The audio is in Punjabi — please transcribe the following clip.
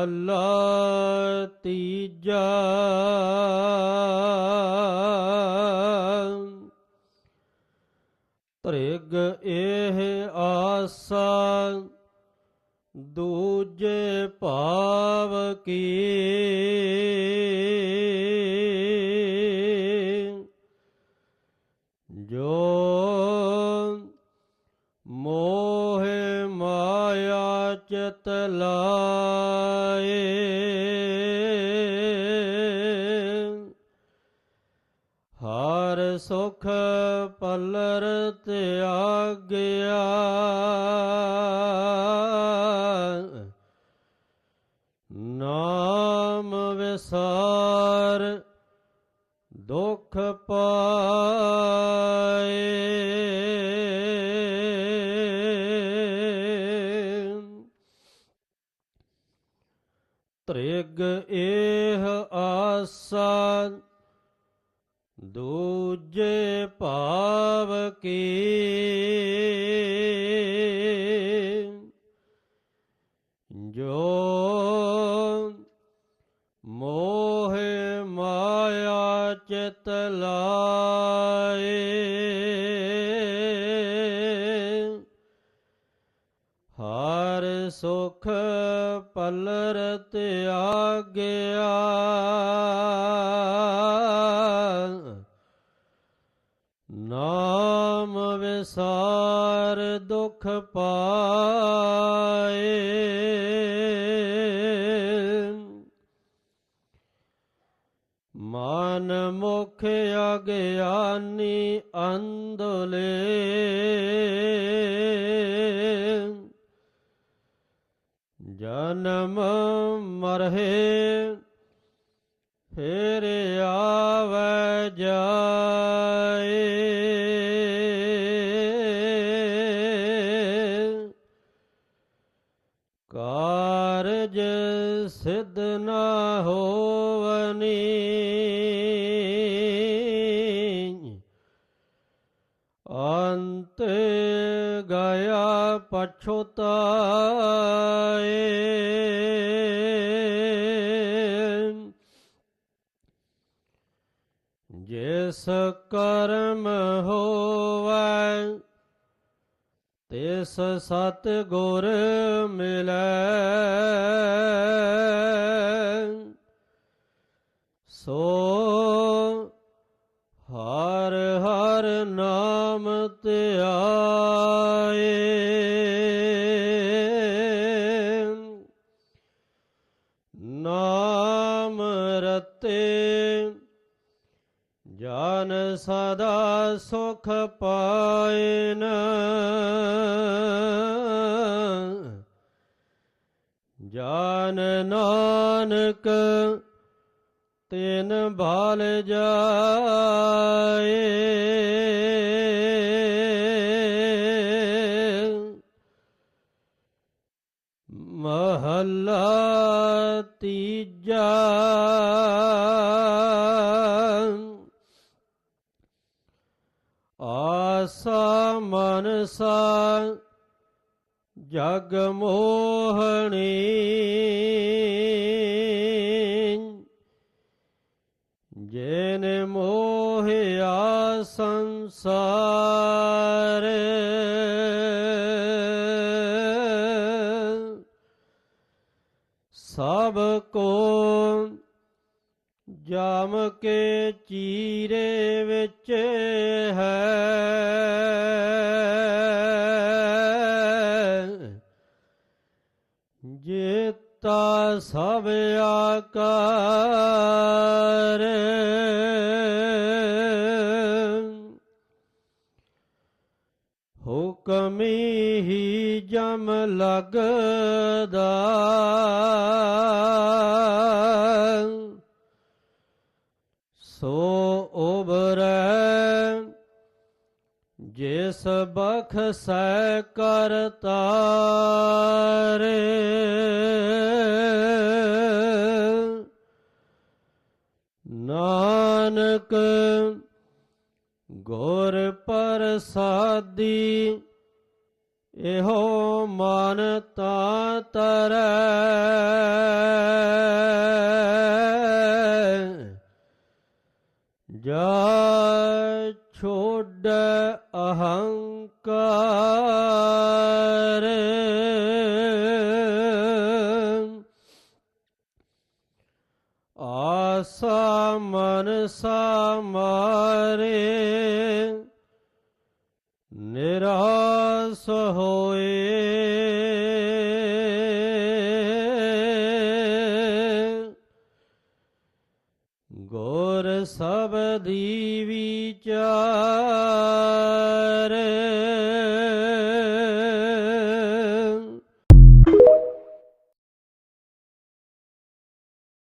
ਮਹੱਲਾ ਤੀਜਾ। ਤ੍ਰਿਗ ਇਹ ਆਸਾ ਦੂਜੇ ਭਾਵ ਕੀ? ਮਾਇਆ ਚਿਤ ਲਾਏ। ਹਰ ਸੁਖ ਪਲਰ ਤਿਆਗਿਆ ਨਾਮ ਤ੍ਰਿਗ ਇਹ ਆਸਾ ਦੂਜੇ ਭਾਵ ਕੀ? ਜੋ ਮੋਹ ਮਾਇਆ ਚਿਤ ਹਰ ਸੁਖ ਪਲਰ ਤਿਆਗਿਆ ਨਾਮ ਵਿਸਾਰ ਦੁਖ ਪਾਏ। ਮਨ ਮੁਖ ਅਗਿਆਨੀ ਅੰਧਲੇ ਜਨਮ ਮਰਹਿ ਫਿਰ ਆਵੈ ਜਾਏ। ਕਾਰਜ ਸਿਧ ਨਾ ਹੋਵਨੀ। ਪਛੁਤਾਏ ਜਿਸ ਕਰਮ ਹੋਵੈ ਤਿਸ ਸਤ ਗੁਰ ਮਿਲੈ। ਸੋ ਨਾਮ ਰਤੇ। ਜਨ ਸਦਾ ਸੁਖ ਪਾਇਨ। ਜਾਨ ਨਾਨਕ ਤਿਨ ਭਾਲ ਜਾਏ। ਮਹੱਲਾ ਤੀਜਾ। ਆਸਾ ਮਨਸਾ ਜਗ ਮੋਹਣੀ। ਜਿਨ ਮੋਹਿਆ ਸੰਸਾਰ ਕੋ ਜਾਮ ਕੇ ਚੀਰੇ ਵਿੱਚ ਹੈ। ਜੇਤਾ ਸਭ ਆਕਾਰ ਹੁਕਮੀ ਹੀ ਜਮ ਲਗਦਾ। ਸੋ ਉਬਰੈ ਜਿਸ ਬਖ ਬਖਸੈ ਕਰਤਾਰੇ। ਨਾਨਕ ਗੁਰ ਪ੍ਰਸਾਦੀ ਇਹੋ ਮਨ ਤਾਂ ਤਰੈ। ਜਾ ਛੋੜ ਅਹੰਕਾਰ। ਆਸਾ ਮਨ ਮਾਰੇ ਨਿਰਾਸ ਹੋਏ। ਗੁਰ ਸਬਦੀ ਵਿਚਾਰ